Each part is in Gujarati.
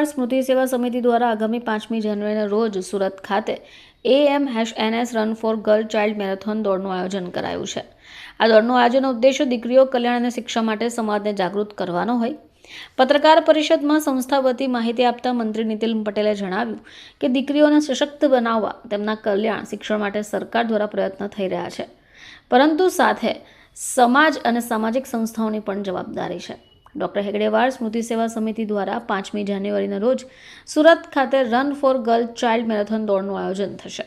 હેગડેવાર સ્મૃતિ સેવા સમિતિ દ્વારા આગામી પાંચમી જાન્યુઆરીના રોજ સુરત ખાતે AM hash NS run for girl child marathon દોડનું આયોજન કરાયું છે. આ દોડનું આયોજન ઉદ્દેશ્ય દીકરીઓ કલ્યાણ અને શિક્ષા માટે સમાજને જાગૃત કરવાનો હોય. પત્રકાર પરિષદમાં સંસ્થા વતી માહિતી આપતા મંત્રી નીતિન પટેલે જણાવ્યું કે દીકરીઓને સશક્ત બનાવવા તેમના કલ્યાણ, શિક્ષણ માટે સરકાર દ્વારા પ્રયત્ન થઈ રહ્યા છે. પરંતુ સાથે સમાજ અને સામાજિક સંસ્થાઓની પણ જવાબદારી છે. ડૉક્ટર હેગડેવાર સ્મૃતિ સેવા સમિતિ દ્વારા પાંચમી જાન્યુઆરીના રોજ સુરત ખાતે run for girl child marathon દોડનું આયોજન થશે.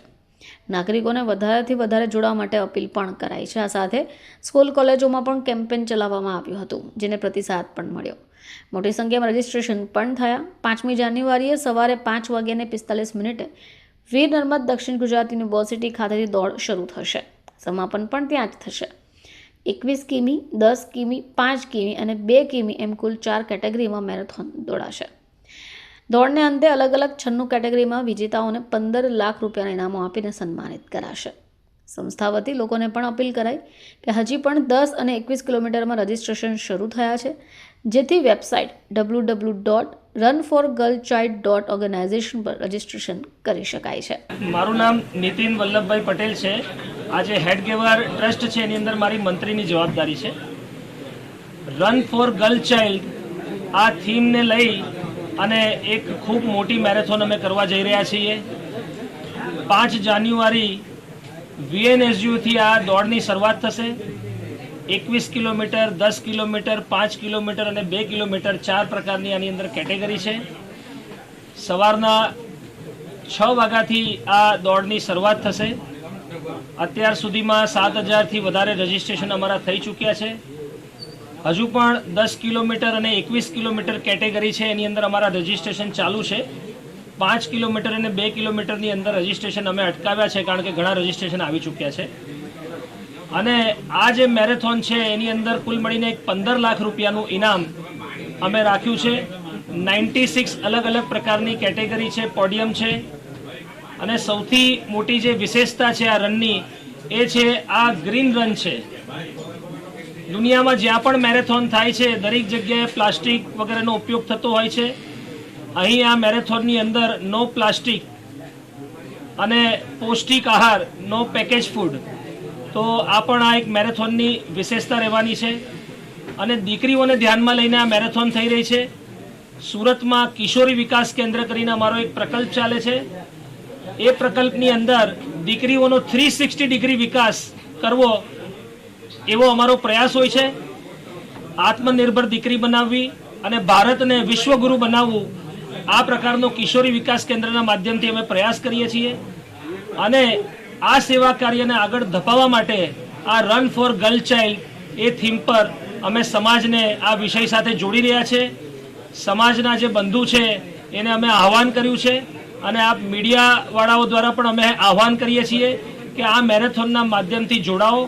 નાગરિકોને વધારેથી વધારે જોડાવા માટે અપીલ પણ કરાઈ છે. આ સાથે સ્કૂલ કોલેજોમાં પણ કેમ્પેન ચલાવવામાં આવ્યું હતું, જેને પ્રતિસાદ પણ મળ્યો. મોટી સંખ્યામાં રજીસ્ટ્રેશન પણ થયા. પાંચમી જાન્યુઆરીએ સવારે પાંચ વાગ્યાને પિસ્તાલીસ મિનિટે વીર નર્મદ દક્ષિણ ગુજરાત યુનિવર્સિટી ખાતેથી દોડ શરૂ થશે. સમાપન પણ ત્યાં જ થશે. એકવીસ કિમી, દસ કિમી, પાંચ કિમી અને બે કિમી એમ કુલ ચાર કેટેગરીમાં મેરેથોન દોડાશે. દોડને અંતે અલગ અલગ છન્નું કેટેગરીમાં વિજેતાઓને પંદર લાખ રૂપિયાના ઇનામો આપીને સન્માનિત કરાશે. સંસ્થા વતી લોકોને પણ અપીલ કરાઈ કે હજી પણ દસ અને એકવીસ કિલોમીટરમાં રજિસ્ટ્રેશન શરૂ થયા છે. જેથી website W W dot run for girl child dot organisation પર રજિસ્ટ્રેશન કરી શકાય છે. મારું નામ નીતિન વલ્લભભાઈ પટેલ છે. આજે હેડ હેડગેવર ટ્રસ્ટ છે, એની અંદર મારી મંત્રીની જવાબદારી છે. રન ફોર ગર્લ ચાઇલ્ડ આ થીમને લઈ અને એક ખૂબ મોટી મેરેથોન અમે કરવા જઈ રહ્યા છીએ. પાંચ જાન્યુઆરી વીએનએસયુથી આ દોડની શરૂઆત થશે. એકવીસ કિલોમીટર, દસ કિલોમીટર, પાંચ કિલોમીટર અને બે કિલોમીટર ચાર પ્રકારની આની અંદર કેટેગરી છે. સવારના છ વાગ્યાથી આ દોડની શરૂઆત થશે. અત્યાર સુધીમાં સાત હજારથી વધારે રજીસ્ટ્રેશન અમારા થઈ ચૂક્યા છે. હજુ પણ દસ કિલોમીટર અને એકવીસ કિલોમીટર કેટેગરી છે, એની અંદર અમારા રજીસ્ટ્રેશન ચાલુ છે. પાંચ કિલોમીટર અને બે કિલોમીટરની અંદર રજીસ્ટ્રેશન અમે અટકાવ્યા છે, કારણ કે ઘણા રજીસ્ટ્રેશન આવી ચૂક્યા છે. અને આ જે મેરેથોન છે, એની અંદર કુલ મળીને એક પંદર લાખ રૂપિયાનું ઇનામ અમે રાખ્યું છે. નાઇન્ટી સિક્સ અલગ અલગ પ્રકારની કેટેગરી છે પોડિયમ છે અને સૌથી મોટી જે વિશેષતા છે આ રનની એ છે આ ગ્રીન રન છે. દુનિયામાં જ્યાં પણ મેરેથોન થાય છે, દરેક જગ્યાએ પ્લાસ્ટિક વગેરેનો ઉપયોગ થતો હોય છે. અહીં આ મેરેથોનની અંદર નો પ્લાસ્ટિક અને પૌષ્ટિક આહાર, નો પેકેજ ફૂડ. તો આ પણ આ એક મેરેથોનની વિશેષતા રહેવાની છે. અને દીકરીઓને ધ્યાનમાં લઈને આ મેરેથોન થઈ રહી છે. સુરતમાં કિશોરી વિકાસ કેન્દ્ર કરીને અમારો એક પ્રકલ્પ ચાલે છે. એ પ્રકલ્પની અંદર દીકરીઓનો થ્રી સિક્સટી ડિગ્રી વિકાસ કરવો એવો અમારો પ્રયાસ હોય છે. આત્મનિર્ભર દીકરી બનાવવી અને ભારતને વિશ્વગુરુ બનાવવું આ પ્રકારનો કિશોરી વિકાસ કેન્દ્રના માધ્યમથી અમે પ્રયાસ કરીએ છીએ. અને આ સેવા કાર્યને આગળ ધપાવવા માટે આ રન ફોર ગર્લ ચાઇલ્ડ એ થીમ પર અમે સમાજને આ વિષય સાથે જોડી રહ્યા છે. સમાજના જે બંધુ છે એને અમે આહવાન કર્યું છે. અને આપ મીડિયાવાળાઓ દ્વારા પણ અમે આહવાન કરીએ છીએ કે આ મેરેથોનના માધ્યમથી જોડાઓ.